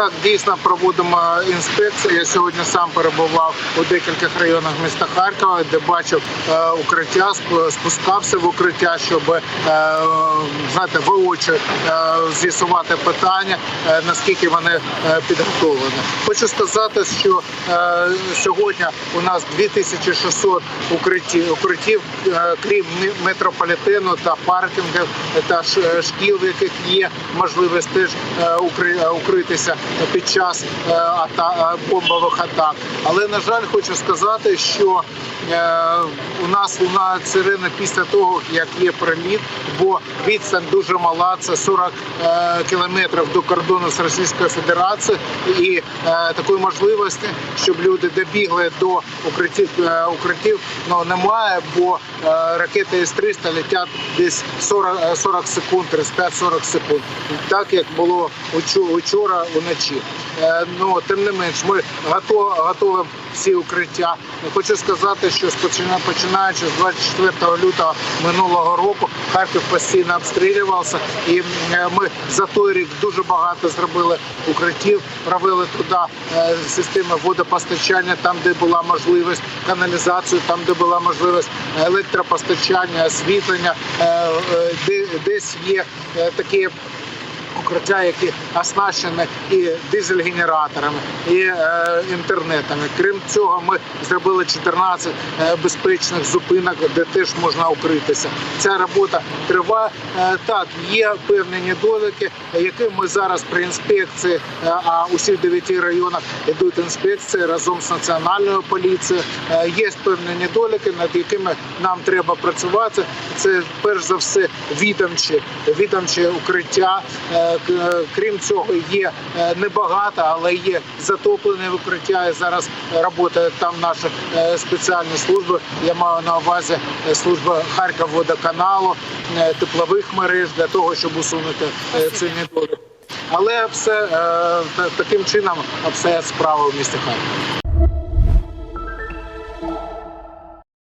Так, дійсно проводимо інспекції. Я сьогодні сам перебував у декількох районах міста Харкова, де бачив е, укриття, спускався в укриття, щоб е, знаєте, воочі е, з'ясувати питання, наскільки вони підготовлені. Хочу сказати, що сьогодні у нас 2600 укриттів, укриттів крім метрополітену та паркінгів та шкіл, в яких є можливість теж укритися під час е, ата- е, бомбових атак. Але на жаль, хочу сказати, що е, у нас лунають сирени після того, як є приліт, бо відстань дуже мала. Це 40 е, кілометрів до кордону з Російською Федерацією, і такої можливості, щоб люди добігли до укриттів, укриттів ну, немає, бо ракети С-300 летять десь 40, е, 40 секунд, 35-40 секунд, так як було учо- вчора вночі. Е, Ну тим не менш, ми готові, готові всі укриття. Хочу сказати, що починаючи з 24 лютого минулого року Харків постійно обстрілювався, і е, ми за той рік дуже багато зробили укриттів, провели туди е, системи водопостачання, там де була можливість каналізацію, там де була можливість електропостачання, освітлення, де десь є такі укриття, які оснащені і дизель-генераторами, і е, інтернетами. Крім цього, ми зробили 14 е, безпечних зупинок, де теж можна укритися. Ця робота триває. Е, так, є певні недоліки, які ми зараз при інспекції, е, а у всіх дев'яти районах йдуть інспекції разом з національною поліцією. Є певні недоліки, над якими нам треба працювати. Це перш за все відомчі, відомчі укриття. Е, к- Крім цього, є е, небагато, але є затоплені укриття. І зараз працюють там наші е, спеціальні служби. Я маю на увазі е, служба Харківводоканалу, е, теплових мереж для того, щоб усунути е, ці недоліки. Але все е, таким чином обстоять справи в місті Харків.